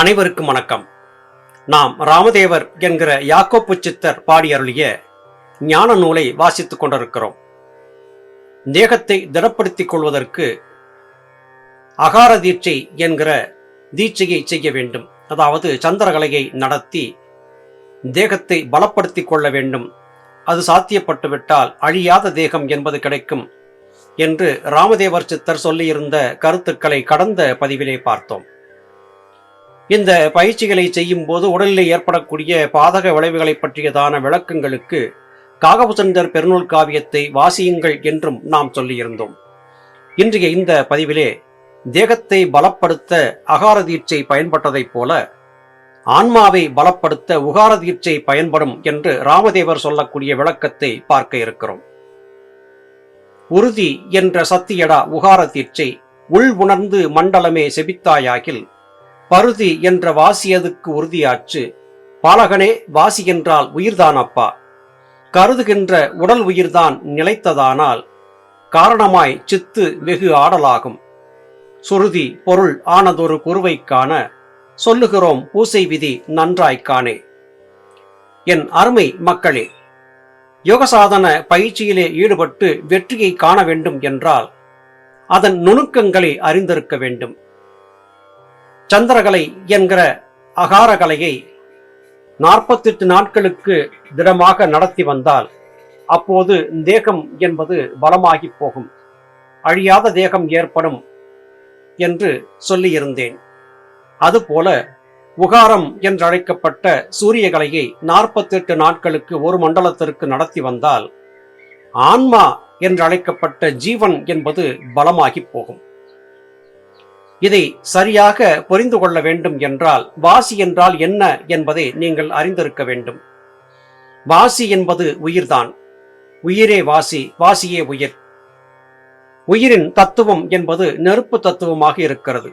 அனைவருக்கும் வணக்கம். நாம் ராமதேவர் என்கிற யாக்கோப்பு சித்தர் பாடியருளிய ஞான நூலை வாசித்துக் கொண்டிருக்கிறோம். தேகத்தை திடப்படுத்திக் கொள்வதற்கு அகார தீட்சை என்கிற தீட்சையை செய்ய வேண்டும். அதாவது சந்திரகலையை நடத்தி தேகத்தை பலப்படுத்திக் கொள்ள வேண்டும். அது சாத்தியப்பட்டுவிட்டால் அழியாத தேகம் என்பது கிடைக்கும் என்று ராமதேவர் சித்தர் சொல்லியிருந்த கருத்துக்களை கடந்த பதிவிலே பார்த்தோம். இந்த பயிற்சிகளை செய்யும் போது உடலில் ஏற்படக்கூடிய பாதக விளைவுகளை பற்றியதான விளக்கங்களுக்கு காகபுசந்தர் பெருநூல் காவியத்தை வாசியுங்கள் என்றும் நாம் சொல்லியிருந்தோம். இன்றைய இந்த பதிவிலே தேகத்தை பலப்படுத்த அகார தீட்சை பயன்பட்டதைப் போல ஆன்மாவை பலப்படுத்த உகார தீட்சை பயன்படும் என்று ராமதேவர் சொல்லக்கூடிய விளக்கத்தை பார்க்க இருக்கிறோம். உறுதி என்ற சத்தியடா உகார தீட்சை உள் உணர்ந்து மண்டலமே செபித்தாயாகில் பருதி என்ற வாசியதுக்கு உறுதியாச்சு. பாலகனே வாசி என்றால் உயிர்தானப்பா கருதுகின்ற உடல் உயிர்தான் நிலைத்ததானால் காரணமாய் சித்து வெகு ஆடலாகும். சுருதி பொருள் ஆனதொரு குருவைக்கான சொல்லுகிறோம் பூசை விதி நன்றாய்க்கானே என் அருமை மக்களே யோகசாதன பயிற்சியிலே ஈடுபட்டு வெற்றியை காண வேண்டும் என்றால் அதன் நுணுக்கங்களை அறிந்திருக்க வேண்டும். சந்திரகலை என்கிற அகாரகலையை நாற்பத்தெட்டு நாட்களுக்கு திடமாக நடத்தி வந்தால் அப்போது தேகம் என்பது பலமாகி போகும். அழியாத தேகம் ஏற்படும் என்று சொல்லியிருந்தேன். அதுபோல உகாரம் என்றழைக்கப்பட்ட சூரியகலையை நாற்பத்தெட்டு நாட்களுக்கு ஒரு மண்டலத்திற்கு நடத்தி வந்தால் ஆன்மா என்றழைக்கப்பட்ட ஜீவன் என்பது பலமாகி போகும். இதை சரியாக புரிந்து கொள்ள வேண்டும் என்றால் வாசி என்றால் என்ன என்பதை நீங்கள் அறிந்திருக்க வேண்டும். வாசி என்பது உயிர்தான். உயிரே வாசி வாசியே உயிர். உயிரின் தத்துவம் என்பது நெருப்பு தத்துவமாக இருக்கிறது.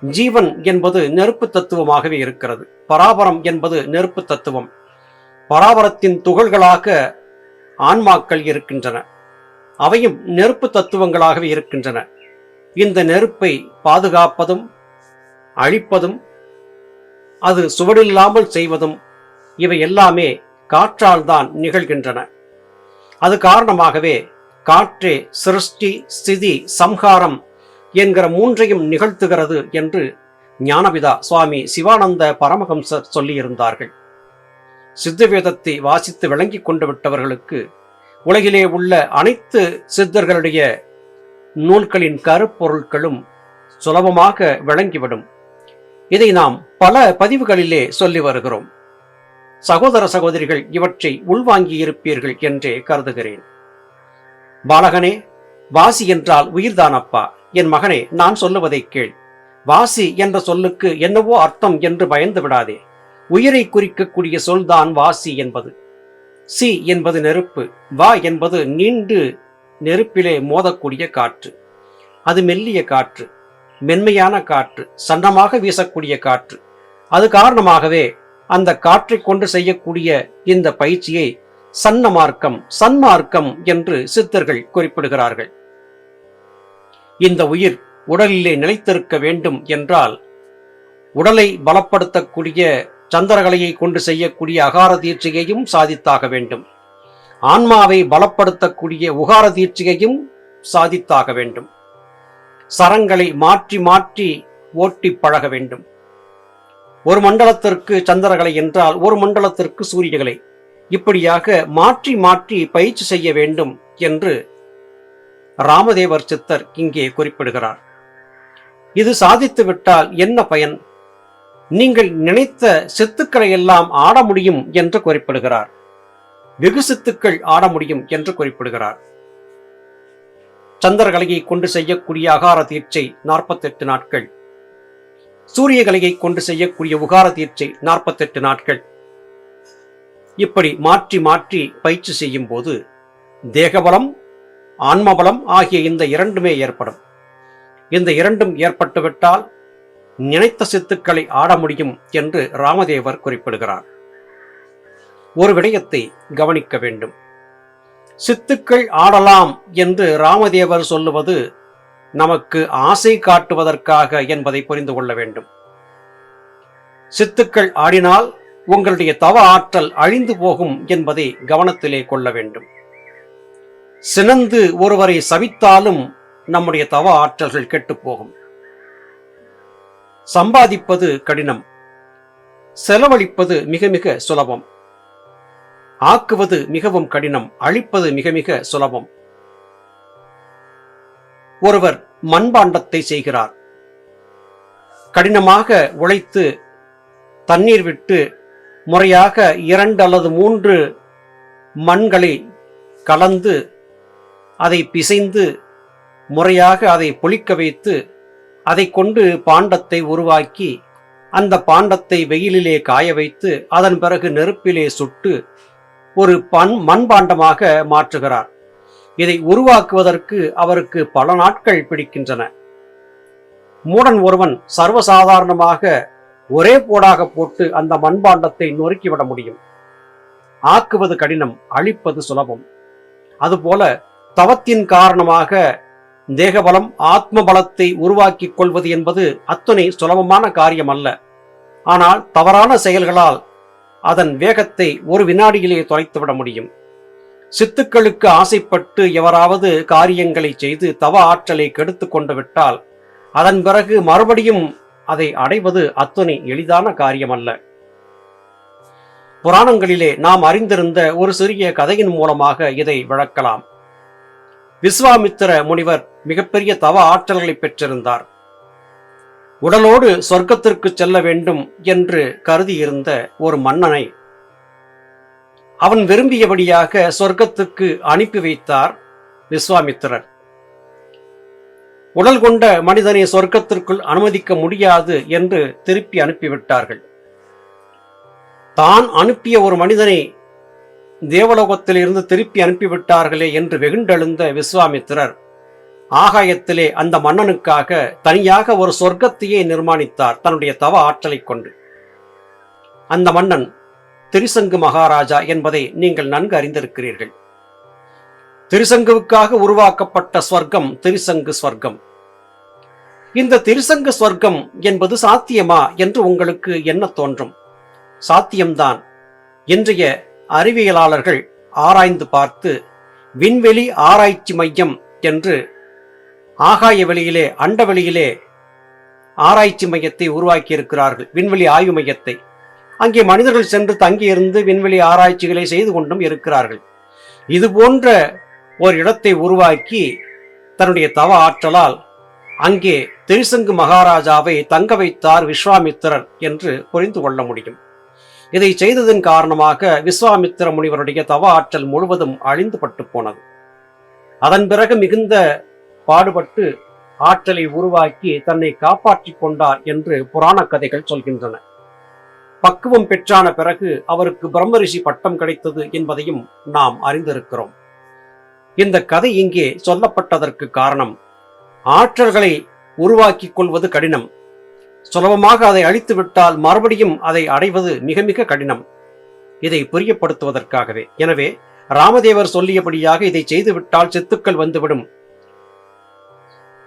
ஜீவன் என்பது நெருப்பு தத்துவமாகவே இருக்கிறது. பராபரம் என்பது நெருப்பு தத்துவம். பராபரத்தின் துகள்களாக ஆன்மாக்கள் இருக்கின்றன. அவையும் நெருப்பு தத்துவங்களாகவே இருக்கின்றன. இந்த நெருப்பை பாதுகாப்பதும் அழிப்பதும் அது சுவடில்லாமல் செய்வதும் இவை எல்லாமே காற்றால் தான் நிகழ்கின்றன. அது காரணமாகவே காற்றே சிருஷ்டி ஸ்திதி சம்ஹாரம் என்கிற மூன்றையும் நிகழ்த்துகிறது என்று ஞானபிதா சுவாமி சிவானந்த பரமஹம்சர் சொல்லியிருந்தார்கள். சித்தவேதத்தை வாசித்து விளங்கிக் கொண்டு விட்டவர்களுக்கு உலகிலே உள்ள அனைத்து சித்தர்களுடைய நூல்களின் கருப்பொருட்களும் சுலபமாக விளங்கிவிடும். இதை நாம் பல பதிவுகளிலே சொல்லி வருகிறோம். சகோதர சகோதரிகள் இவற்றை உள்வாங்கி இருப்பீர்கள் என்றே கருதுகிறேன். பாலகனே வாசி என்றால் உயிர்தானப்பா என் மகனே நான் சொல்லுவதை கேள். வாசி என்ற சொல்லுக்கு என்னவோ அர்த்தம் என்று பயந்து விடாதே. உயிரை குறிக்கக்கூடிய சொல்தான் வாசி என்பது. சி என்பது நெருப்பு. வா என்பது நீண்டு நெருப்பிலே மோதக்கூடிய காற்று. அது மெல்லிய காற்று மென்மையான காற்று சன்னமாக வீசக்கூடிய காற்று. அது காரணமாகவே அந்த காற்றை கொண்டு செய்யக்கூடிய இந்த பயிற்சியை சன்ன மார்க்கம் சன்மார்க்கம் என்று சித்தர்கள் குறிப்பிடுகிறார்கள். இந்த உயிர் உடலிலே நிலைத்திருக்க வேண்டும் என்றால் உடலை பலப்படுத்தக்கூடிய சந்திரகலையை கொண்டு செய்யக்கூடிய அகார தீட்சையையும் சாதித்தாக வேண்டும். ஆன்மாவை பலப்படுத்தக்கூடிய உகார தீட்சிகையும் சாதித்தாக வேண்டும். சரங்களை மாற்றி மாற்றி ஓட்டி பழக வேண்டும். ஒரு மண்டலத்திற்கு சந்திரகலை என்றால் ஒரு மண்டலத்திற்கு சூரியகலை இப்படியாக மாற்றி மாற்றி பயிற்சி செய்ய வேண்டும் என்று ராமதேவர் சித்தர் இங்கே குறிப்பிடுகிறார். இது சாதித்துவிட்டால் என்ன பயன்? நீங்கள் நினைத்த சித்துக்களை எல்லாம் ஆட முடியும் என்று குறிப்பிடுகிறார். வெகு சித்துக்கள் ஆட முடியும் என்று குறிப்பிடுகிறார். சந்திரகலையை கொண்டு செய்யக்கூடிய அகார தீட்சை நாற்பத்தெட்டு நாட்கள். சூரியகலையை கொண்டு செய்யக்கூடிய உகார தீட்சை நாற்பத்தெட்டு நாட்கள். இப்படி மாற்றி மாற்றி பயிற்சி செய்யும் போது தேகபலம் ஆன்மபலம் ஆகிய இந்த இரண்டுமே ஏற்படும். இந்த இரண்டும் ஏற்பட்டுவிட்டால் நினைத்த சித்துக்களை ஆட முடியும் என்று ராமதேவர் குறிப்பிடுகிறார். ஒரு விடயத்தை கவனிக்க வேண்டும். சித்துக்கள் ஆடலாம் என்று ராமதேவர் சொல்லுவது நமக்கு ஆசை காட்டுவதற்காக என்பதை புரிந்து கொள்ள வேண்டும். சித்துக்கள் ஆடினால் உங்களுடைய தவ ஆற்றல் அழிந்து போகும் என்பதை கவனத்திலே கொள்ள வேண்டும். சினந்து ஒருவரை சவித்தாலும் நம்முடைய தவ ஆற்றல்கள் கெட்டுப்போகும் சம்பாதிப்பது கடினம். செலவழிப்பது மிக மிக சுலபம். ஆக்குவது மிகவும் கடினம் அழிப்பது மிக மிக சுலபம். ஒருவர் மண்பாண்டத்தை செய்கிறார். கடினமாக உழைத்து தண்ணீர் விட்டு முறையாக இரண்டு அல்லது மூன்று மண்களை கலந்து அதை பிசைந்து முறையாக அதை பொழிக்க வைத்து அதை கொண்டு பாண்டத்தை உருவாக்கி அந்த பாண்டத்தை வெயிலிலே காய வைத்து அதன் பிறகு நெருப்பிலே சுட்டு ஒரு பண் மண்பாண்டமாக மாற்றுகிறார். இதை உருவாக்குவதற்கு அவருக்கு பல நாட்கள் பிடிக்கின்றன. மூடன் ஒருவன் சர்வசாதாரணமாக ஒரே போடாக போட்டு அந்த மண்பாண்டத்தை நொறுக்கிவிட முடியும். ஆக்குவது கடினம் அழிப்பது சுலபம். அதுபோல தவத்தின் காரணமாக தேகபலம் ஆத்ம பலத்தை உருவாக்கிக் கொள்வது என்பது அத்துணை சுலபமான காரியம் அல்ல ஆனால் தவறான செயல்களால் அதன் வேகத்தை ஒரு வினாடியிலே தொலைத்துவிட முடியும். சித்துக்களுக்கு ஆசைப்பட்டு எவராவது காரியங்களை செய்து தவ ஆற்றலை கெடுத்து கொண்டு விட்டால் அதன் பிறகு மறுபடியும் அதை அடைவது அத்துணை எளிதான காரியமல்ல. புராணங்களிலே நாம் அறிந்திருந்த ஒரு சிறிய கதையின் மூலமாக இதை விளக்கலாம். விஸ்வாமித்திர முனிவர் மிகப்பெரிய தவ ஆற்றல்களை பெற்றிருந்தார். உடலோடு சொர்க்கத்திற்கு செல்ல வேண்டும் என்று கருதியிருந்த ஒரு மன்னனை அவன் விரும்பியபடியாக சொர்க்கத்துக்கு அனுப்பி வைத்தார் விஸ்வாமித்திரர். உடல் கொண்ட மனிதனை சொர்க்கத்திற்குள் அனுமதிக்க முடியாது என்று திருப்பி அனுப்பிவிட்டார்கள். தான் அனுப்பிய ஒரு மனிதனை தேவலோகத்தில் இருந்து திருப்பி அனுப்பிவிட்டார்களே என்று வெகுண்டெழுந்த விஸ்வாமித்திரர் ஆகாயத்திலே அந்த மன்னனுக்காக தனியாக ஒரு சொர்க்கத்தையே நிர்மாணித்தார் தன்னுடைய தவ ஆற்றலை கொண்டு. அந்த மன்னன் திருசங்கு மகாராஜா என்பதை நீங்கள் நன்கு அறிந்திருக்கிறீர்கள். திருசங்குவுக்காக உருவாக்கப்பட்ட ஸ்வர்க்கம் திருசங்கு ஸ்வர்க்கம். இந்த திருசங்கு ஸ்வர்க்கம் என்பது சாத்தியமா என்று உங்களுக்கு என்ன தோன்றும்? சாத்தியம்தான். இன்றைய அறிவியலாளர்கள் ஆராய்ந்து பார்த்து விண்வெளி ஆராய்ச்சி மையம் என்று ஆகாய வெளியிலே அண்ட வெளியிலே ஆராய்ச்சி மையத்தை உருவாக்கி இருக்கிறார்கள் விண்வெளி ஆய்வு மையத்தை. அங்கே மனிதர்கள் சென்று தங்கியிருந்து விண்வெளி ஆராய்ச்சிகளை செய்து கொண்டும் இருக்கிறார்கள். இது போன்ற ஒரு இடத்தை உருவாக்கி தன்னுடைய தவ ஆற்றலால் அங்கே திருசங்கு மகாராஜாவை தங்க வைத்தார் விஸ்வாமித்திரர் என்று புரிந்து கொள்ள முடியும். இதை செய்ததன் காரணமாக விஸ்வாமித்திர முனிவருடைய தவ ஆற்றல் முழுவதும் அழிந்து பட்டு போனது. அதன் பிறகு மிகுந்த பாடுபட்டு ஆற்றலை உருவாக்கி தன்னை காப்பாற்றிக் கொண்டார் என்று புராண கதைகள் சொல்கின்றன. பக்குவம் பெற்றான பிறகு அவருக்கு பிரம்மரிஷி பட்டம் கிடைத்தது என்பதையும் நாம் அறிந்திருக்கிறோம். இந்த கதை இங்கே சொல்லப்பட்டதற்கு காரணம் ஆற்றல்களை உருவாக்கிக் கொள்வது கடினம். சுலபமாக அதை அழித்து விட்டால் மறுபடியும் அதை அடைவது மிக மிக கடினம். இதை புரியப்படுத்துவதற்காகவே. எனவே ராமதேவர் சொல்லியபடியாக இதை செய்துவிட்டால் சித்துக்கள் வந்துவிடும்.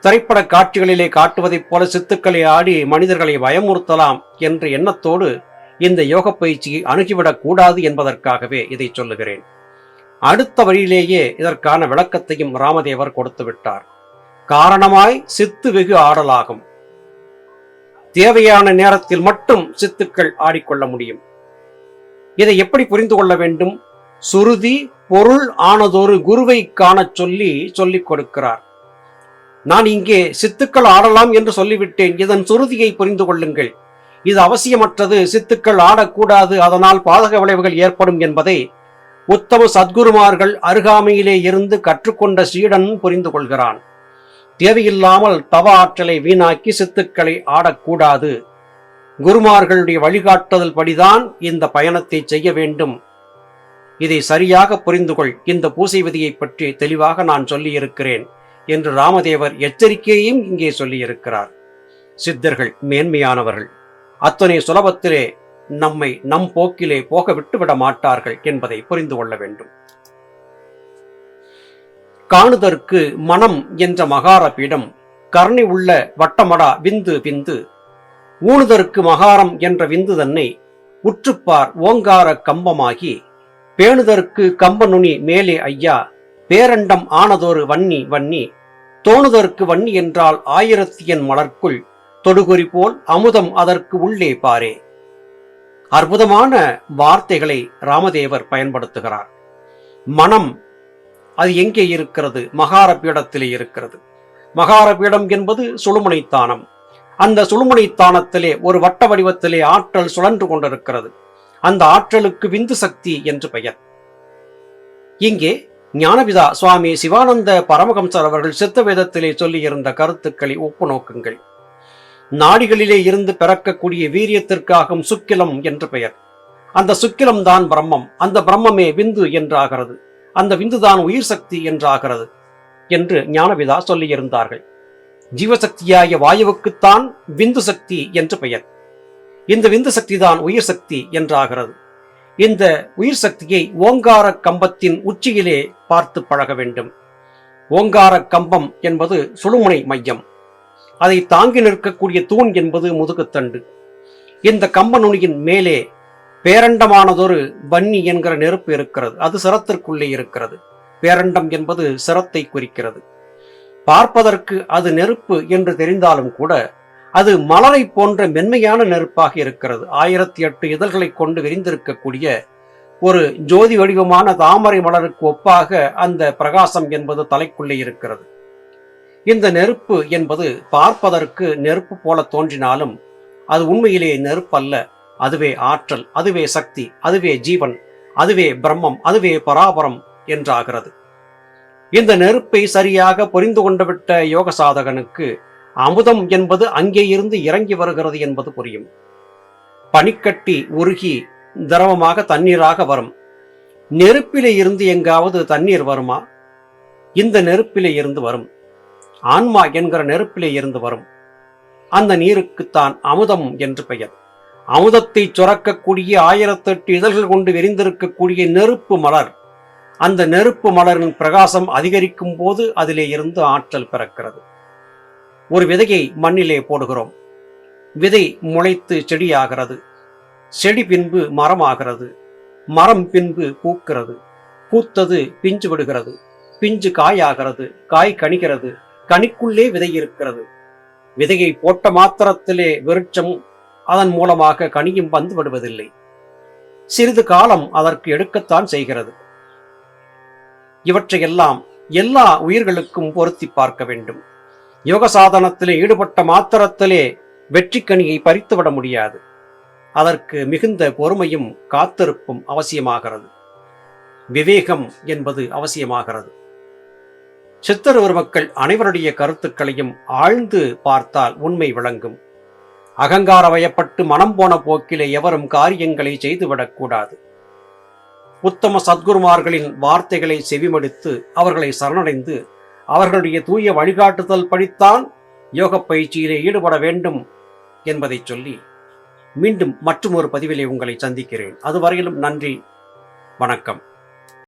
திரைப்பட காட்சிகளிலே காட்டுவதைப் போல சித்துக்களை ஆடி மனிதர்களை பயமுறுத்தலாம் என்ற எண்ணத்தோடு இந்த யோக பயிற்சியை அணுகிவிடக் கூடாது என்பதற்காகவே இதை சொல்லுகிறேன். அடுத்த வழியிலேயே இதற்கான விளக்கத்தையும் ராமதேவர் கொடுத்து விட்டார். காரணமாய் சித்து வெகு ஆடலாகும். தேவையான நேரத்தில் மட்டும் சித்துக்கள் ஆடிக்கொள்ள முடியும். இதை எப்படி புரிந்து கொள்ள வேண்டும்? சுருதி பொருள் ஆனதொரு குருவை காணச் சொல்லி சொல்லிக் கொடுக்கிறார். நான் இங்கே சித்துக்கள் ஆடலாம் என்று சொல்லிவிட்டேன். இதன் சுருதியை புரிந்து கொள்ளுங்கள். இது அவசியமற்றது. சித்துக்கள் ஆடக்கூடாது. அதனால் பாதக விளைவுகள் ஏற்படும் என்பதை உத்தம சத்குருமார்கள் அருகாமையிலே இருந்து கற்றுக்கொண்ட சீடன் புரிந்து கொள்கிறான். தேவையில்லாமல் தவ ஆற்றலை வீணாக்கி சித்துக்களை ஆடக்கூடாது. குருமார்களுடைய வழிகாட்டுதல் படிதான் இந்த பயணத்தை செய்ய வேண்டும். இதை சரியாக புரிந்து கொள். இந்த பூசை விதியை பற்றி தெளிவாக நான் சொல்லியிருக்கிறேன். என்று ராமதேவர் எச்சரிக்கையையும் இங்கே சொல்லியிருக்கிறார். சித்தர்கள் மேன்மையானவர்கள் அத்தனை சுலபத்திலே நம்மை நம் போக்கிலே போக விட்டுவிட மாட்டார்கள் என்பதை புரிந்து கொள்ள வேண்டும். காணுதற்கு மனம் என்ற மகார பீடம் கருணை உள்ள வட்டமடா விந்து விந்து ஊணுதற்கு மகாரம் என்ற விந்து தன்னை உற்றுப்பார் ஓங்கார கம்பமாகி பேணுதற்கு கம்ப நுனி மேலே ஐயா பேரண்டம் ஆனதொரு வன்னி வன்னி. தோணுதற்கு வன்னி என்றால் ஆயிரத்தியன் மலர்க்குள் தொடுகுறி போல் அமுதம் அதற்கு உள்ளே பாரே. அற்புதமான வார்த்தைகளை ராமதேவர் பயன்படுத்துகிறார். மனம் அது எங்கே இருக்கிறது? மகார பீடத்திலே இருக்கிறது. மகார பீடம் என்பது சுழுமுனைத்தானம் அந்த சுழுமுனைத்தானத்திலே ஒரு வட்ட வடிவத்திலே ஆற்றல் சுழன்று கொண்டிருக்கிறது. அந்த ஆற்றலுக்கு விந்து சக்தி என்று பெயர். இங்கே ஞானபிதா சுவாமி சிவானந்த பரமஹம்சர் அவர்கள் சித்த வேதத்திலே சொல்லியிருந்த கருத்துக்களை ஒப்பு நோக்குங்கள். நாடிகளிலே இருந்து பிறக்கக்கூடிய வீரியத்திற்காகும் சுக்கிலம் என்று பெயர். அந்த சுக்கிலம் தான் பிரம்மம். அந்த பிரம்மமே விந்து என்றாகிறது. அந்த விந்துதான் உயிர் சக்தி என்றாகிறது என்று ஞானபிதா சொல்லியிருந்தார்கள். ஜீவசக்தியாகிய வாயுவுக்குத்தான் விந்து சக்தி என்று பெயர். இந்த விந்து சக்தி தான் உயிர் சக்தி என்றாகிறது. இந்த உயிர் சக்தியை ஓங்கார கம்பத்தின் உச்சியிலே பார்த்து பழக வேண்டும். ஓங்கார கம்பம் என்பது சுழுமுனை மையம். அதை தாங்கி நிற்கக்கூடிய தூண் என்பது முதுகுத்தண்டு. இந்த கம்ப நுனியின் மேலே பேரண்டமானதொரு வன்னி என்கிற நெருப்பு இருக்கிறது. அது சிரத்திற்குள்ளே இருக்கிறது. பேரண்டம் என்பது சிரத்தை குறிக்கிறது. பார்ப்பதற்கு அது நெருப்பு என்று தெரிந்தாலும் கூட அது மலரை போன்ற மென்மையான நெருப்பாக இருக்கிறது. ஆயிரத்தி எட்டு இதழ்களை கொண்டு விரிந்திருக்கக்கூடிய ஒரு ஜோதி வடிவமான தாமரை மலருக்கு ஒப்பாக அந்த பிரகாசம் என்பது தலைக்குள்ளே இருக்கிறது. இந்த நெருப்பு என்பது பார்ப்பதற்கு நெருப்பு போல தோன்றினாலும் அது உண்மையிலேயே நெருப்பு அல்ல அதுவே ஆற்றல் அதுவே சக்தி அதுவே ஜீவன் அதுவே பிரம்மம் அதுவே பராபரம் என்றாகிறது. இந்த நெருப்பை சரியாக புரிந்து கொண்டுவிட்ட யோக சாதகனுக்கு அமுதம் என்பது அங்கே இருந்து இறங்கி வருகிறது என்பது புரியும். பனிக்கட்டி உருகி திரவமாக தண்ணீராக வரும். நெருப்பிலே இருந்து எங்காவது தண்ணீர் வருமா? இந்த நெருப்பிலே இருந்து வரும். ஆன்மா என்கிற நெருப்பிலே இருந்து வரும். அந்த நீருக்குத்தான் அமுதம் என்று பெயர். அமுதத்தை சுரக்கக்கூடிய ஆயிரத்தெட்டு இதழ்கள் கொண்டு விரிந்திருக்கக்கூடிய நெருப்பு மலர். அந்த நெருப்பு மலரின் பிரகாசம் அதிகரிக்கும் போது அதிலே இருந்து ஆற்றல் பிறக்கிறது. ஒரு விதையை மண்ணிலே போடுகிறோம். விதை முளைத்து செடியாகிறது. செடி பின்பு மரமாகிறது. மரம் பின்பு பூக்கிறது. பூத்தது பிஞ்சு விடுகிறது. பிஞ்சு காயாகிறது. காய் கணிக்கிறது கனிக்குள்ளே விதை இருக்கிறது. விதையை போட்ட மாத்திரத்திலே விருட்சம் அதன் மூலமாக கனியும் வந்து விடுவதில்லை. சிறிது காலம் அதற்கு எடுக்கத்தான் செய்கிறது. இவற்றையெல்லாம் எல்லா உயிர்களுக்கும் பொருத்தி பார்க்க வேண்டும். யோக சாதனத்திலே ஈடுபட்ட மாத்திரத்திலே வெற்றிக்கனியை பறித்துவிட முடியாது. அதற்கு மிகுந்த பொறுமையும் காத்திருப்பும் அவசியமாகிறது. விவேகம் என்பது அவசியமாகிறது. சித்தருவர் மக்கள் அனைவருடைய கருத்துக்களையும் ஆழ்ந்து பார்த்தால் உண்மை விளங்கும். அகங்கார வயப்பட்டு மனம் போன போக்கிலே எவரும் காரியங்களை செய்துவிடக்கூடாது உத்தம சத்குருமார்களின் வார்த்தைகளை செவிமடுத்து அவர்களை சரணடைந்து அவர்களுடைய தூய வழிகாட்டுதல் படித்தான் யோக பயிற்சியிலே ஈடுபட வேண்டும் என்பதை சொல்லி மீண்டும் மற்றும் ஒரு பதிவிலே உங்களை சந்திக்கிறேன். அதுவரையிலும் நன்றி வணக்கம்.